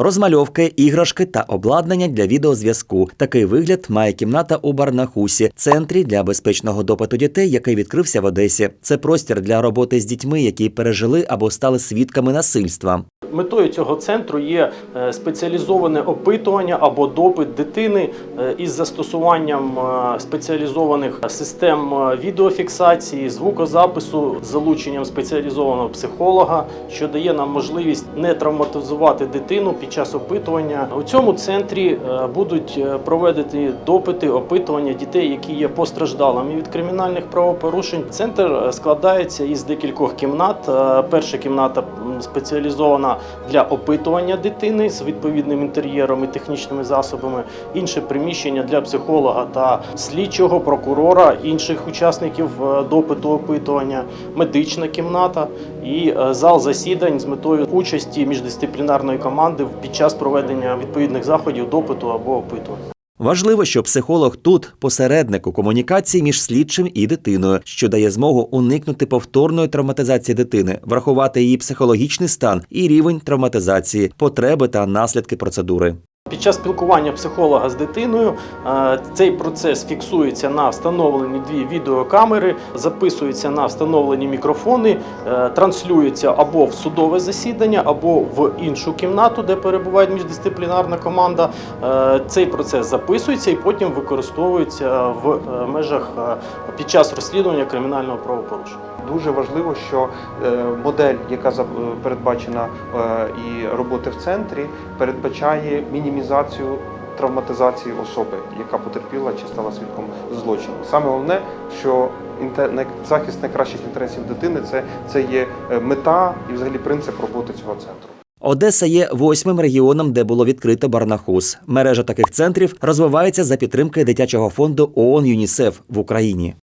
Розмальовки, іграшки та обладнання для відеозв'язку. Такий вигляд має кімната у Барнахусі, центрі для безпечного допиту дітей, який відкрився в Одесі. Це простір для роботи з дітьми, які пережили або стали свідками насильства. Метою цього центру є е, спеціалізоване опитування або допит дитини е, із застосуванням е, спеціалізованих систем відеофіксації, звукозапису, залученням спеціалізованого психолога, що дає нам можливість не травматизувати дитину під час опитування. У цьому центрі будуть проведені допити, опитування дітей, які є постраждалими від кримінальних правопорушень. Центр складається із декількох кімнат. Перша кімната спеціалізована для опитування дитини з відповідним інтер'єром і технічними засобами. Інше приміщення для психолога та слідчого, прокурора, інших учасників е, допиту опитування, медична кімната і е, зал засідань з метою участі міждисциплінарної команди під час проведення відповідних заходів допиту або опитування. Важливо, що психолог тут посередник у комунікації між слідчим і дитиною, що дає змогу уникнути повторної травматизації дитини, врахувати її психологічний стан і рівень травматизації, потреби та наслідки процедури. Під час спілкування психолога з дитиною е, цей процес фіксується на встановлені дві відеокамери, записується на встановлені мікрофони, е, транслюється або в судове засідання, або в іншу кімнату, де перебуває міждисциплінарна команда. Е, Цей процес записується і потім використовується в межах під час розслідування кримінального правопорушення. Дуже важливо, що модель, яка передбачена і роботи в центрі, передбачає мінімізацію травматизації особи, яка потерпіла чи стала свідком злочину. Саме головне, що захист найкращих інтересів дитини це, це є е, мета і взагалі принцип роботи цього центру. Одеса є восьмим регіоном, де було відкрито Барнахус. Мережа таких центрів розвивається за підтримки дитячого фонду ООН ЮНІСЕФ в Україні.